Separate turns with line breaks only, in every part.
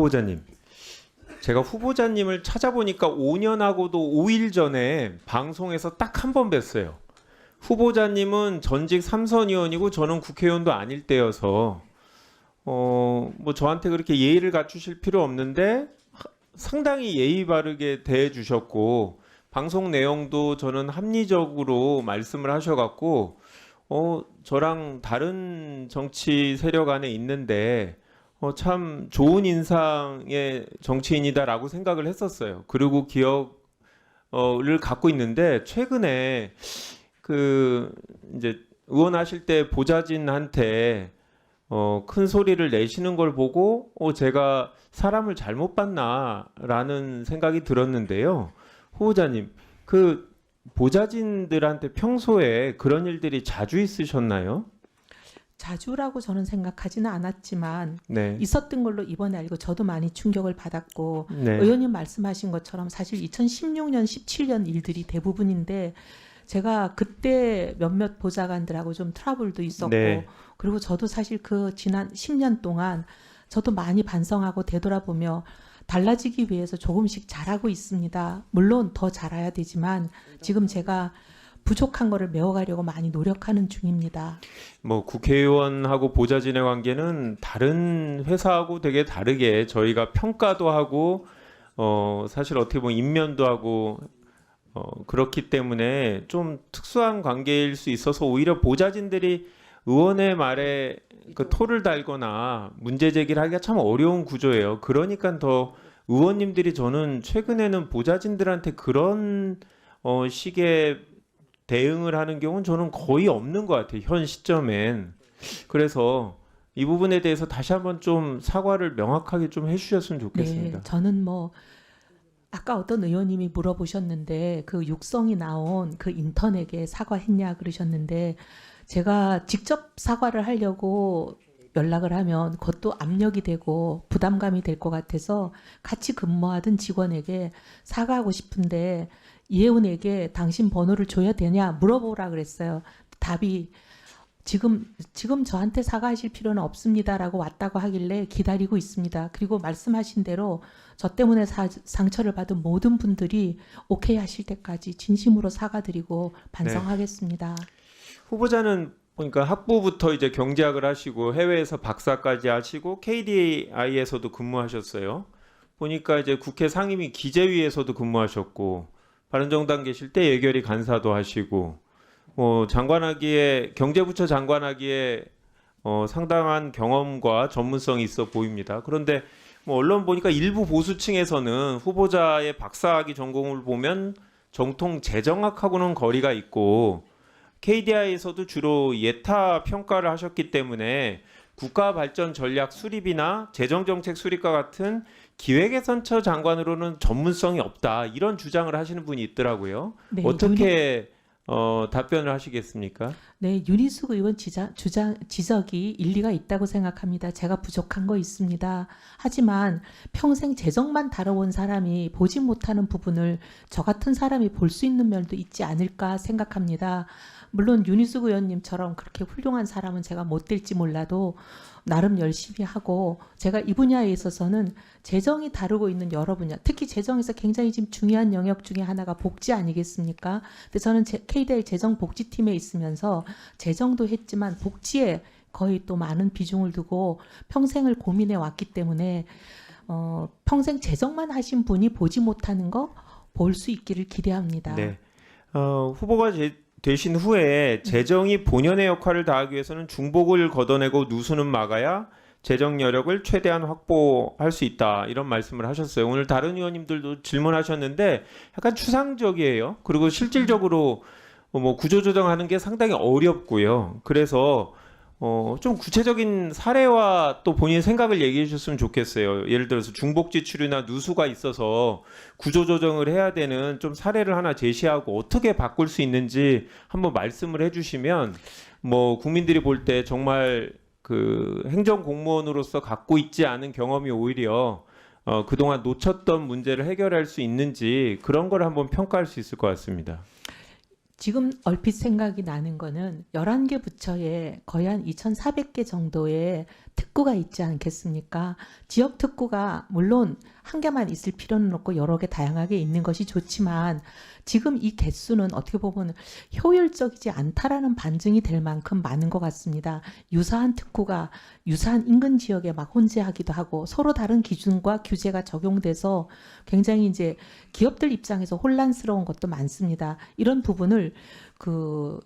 후보자님. 제가 후보자님을 찾아보니까 5년하고도 5일 전에 방송에서 딱 한 번 뵀어요. 후보자님은 전직 삼선 의원이고 저는 국회의원도 아닐 때여서 어 뭐 저한테 그렇게 예의를 갖추실 필요 없는데 하- 상당히 예의 바르게 대해 주셨고 방송 내용도 저는 합리적으로 말씀을 하셔갖고 어 저랑 다른 정치 세력 안에 있는데 어, 참 좋은 인상의 정치인이다라고 생각을 했었어요. 그리고 기억을 갖고 있는데 최근에 그 이제 의원하실 때 보좌진한테 어, 큰 소리를 내시는 걸 보고 어, 제가 사람을 잘못 봤나라는 생각이 들었는데요. 후보자님, 그 보좌진들한테 평소에 그런 일들이 자주 있으셨나요?
자주라고 저는 생각하지는 않았지만
네.
있었던 걸로 이번에 알고 저도 많이 충격을 받았고
네.
의원님 말씀하신 것처럼 사실 2016년, 17년 일들이 대부분인데 제가 그때 몇몇 보좌관들하고 좀 트러블도 있었고
네.
그리고 저도 사실 그 지난 10년 동안 저도 많이 반성하고 되돌아보며 달라지기 위해서 조금씩 잘하고 있습니다. 물론 더 잘해야 되지만 지금 제가 부족한 거를 메워가려고 많이 노력하는 중입니다.
뭐 국회의원하고 보좌진의 관계는 다른 회사하고 되게 다르게 저희가 평가도 하고 어 사실 어떻게 보면 임면도 하고 어 그렇기 때문에 좀 특수한 관계일 수 있어서 오히려 보좌진들이 의원의 말에 그 토를 달거나 문제 제기를 하기가 참 어려운 구조예요. 그러니까 더 의원님들이 저는 최근에는 보좌진들한테 그런 어 식의 대응을 하는 경우는 저는 거의 없는 것 같아요. 현 시점엔. 그래서 이 부분에 대해서 다시 한번 좀 사과를 명확하게 좀 해주셨으면 좋겠습니다.
네, 저는 뭐 아까 어떤 의원님이 물어보셨는데 그 육성이 나온 그 인턴에게 사과했냐 그러셨는데 제가 직접 사과를 하려고 연락을 하면 그것도 압력이 되고 부담감이 될 것 같아서 같이 근무하던 직원에게 사과하고 싶은데 이혜훈에게 당신 번호를 줘야 되냐 물어보라 그랬어요. 답이 지금 지금 저한테 사과하실 필요는 없습니다라고 왔다고 하길래 기다리고 있습니다. 그리고 말씀하신 대로 저 때문에 사- 상처를 받은 모든 분들이 오케이 하실 때까지 진심으로 사과드리고 반성하겠습니다.
후보자는 보니까 학부부터 이제 경제학을 하시고 해외에서 박사까지 하시고 KDI에서도 근무하셨어요. 보니까 이제 국회 상임위 기재위에서도 근무하셨고 바른정당 계실 때 예결위 간사도 하시고 뭐 장관하기에 경제부처 장관하기에 어, 상당한 경험과 전문성이 있어 보입니다. 그런데 뭐 언론 보니까 일부 보수층에서는 후보자의 박사학위 전공을 보면 정통 재정학하고는 거리가 있고 KDI에서도 주로 예타 평가를 하셨기 때문에 국가 발전 전략 수립이나 재정 정책 수립과 같은 기획예산처 장관으로는 전문성이 없다 이런 주장을 하시는 분이 있더라고요.
네,
어떻게 어, 답변을 하시겠습니까?
네, 윤희숙 의원 지자, 주장, 지적이 일리가 있다고 생각합니다. 제가 부족한 거 있습니다. 하지만 평생 재정만 다뤄온 사람이 보지 못하는 부분을 저 같은 사람이 볼 수 있는 면도 있지 않을까 생각합니다. 물론 윤희숙 의원님처럼 그렇게 훌륭한 사람은 제가 못 될지 몰라도 나름 열심히 하고 제가 이 분야에 있어서는 재정이 다루고 있는 여러 분야, 특히 재정에서 굉장히 지금 중요한 영역 중에 하나가 복지 아니겠습니까? 근데 저는 제, KDI 재정 복지팀에 있으면서 재정도 했지만 복지에 거의 또 많은 비중을 두고 평생을 고민해 왔기 때문에 어, 평생 재정만 하신 분이 보지 못하는 거 볼 수 있기를 기대합니다.
네. 어, 후보가 제- 되신 후에 재정이 본연의 역할을 다하기 위해서는 중복을 걷어내고 누수는 막아야 재정 여력을 최대한 확보할 수 있다 이런 말씀을 하셨어요. 오늘 다른 의원님들도 질문하셨는데 약간 추상적이에요. 그리고 실질적으로 뭐 구조조정하는 게 상당히 어렵고요. 그래서 어, 좀 구체적인 사례와 또 본인 생각을 얘기해 주셨으면 좋겠어요. 예를 들어서 중복 지출이나 누수가 있어서 구조조정을 해야 되는 좀 사례를 하나 제시하고 어떻게 바꿀 수 있는지 한번 말씀을 해 주시면 뭐 국민들이 볼 때 정말 그 행정 공무원으로서 갖고 있지 않은 경험이 오히려 어, 그동안 놓쳤던 문제를 해결할 수 있는지 그런 걸 한번 평가할 수 있을 것 같습니다.
지금 얼핏 생각이 나는 거는 11개 부처에 거의 한 2,400개 정도의 특구가 있지 않겠습니까? 지역 특구가 물론 한 개만 있을 필요는 없고 여러 개 다양하게 있는 것이 좋지만 지금 이 개수는 어떻게 보면 효율적이지 않다라는 반증이 될 만큼 많은 것 같습니다. 유사한 특구가 유사한 인근 지역에 막 혼재하기도 하고 서로 다른 기준과 규제가 적용돼서 굉장히 이제 기업들 입장에서 혼란스러운 것도 많습니다. 이런 부분을 그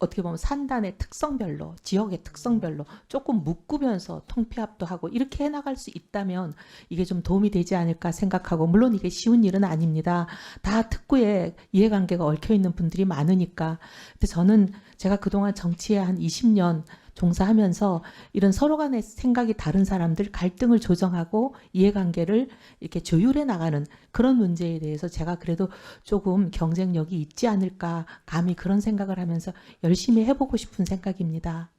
어떻게 보면 산단의 특성별로 지역의 특성별로 조금 묶으면서 통폐합도 하고 이렇게 해나갈 수 있다면 이게 좀 도움이 되지 않을까 생각하고 물론 이게 쉬운 일은 아닙니다. 다 특구에 이해관계가 얽혀 있는 분들이 많으니까. 근데 저는 제가 그동안 정치에 한 20년 종사하면서 이런 서로 간의 생각이 다른 사람들 갈등을 조정하고 이해관계를 이렇게 조율해 나가는 그런 문제에 대해서 제가 그래도 조금 경쟁력이 있지 않을까 감히 그런 생각을 하면서 열심히 해보고 싶은 생각입니다.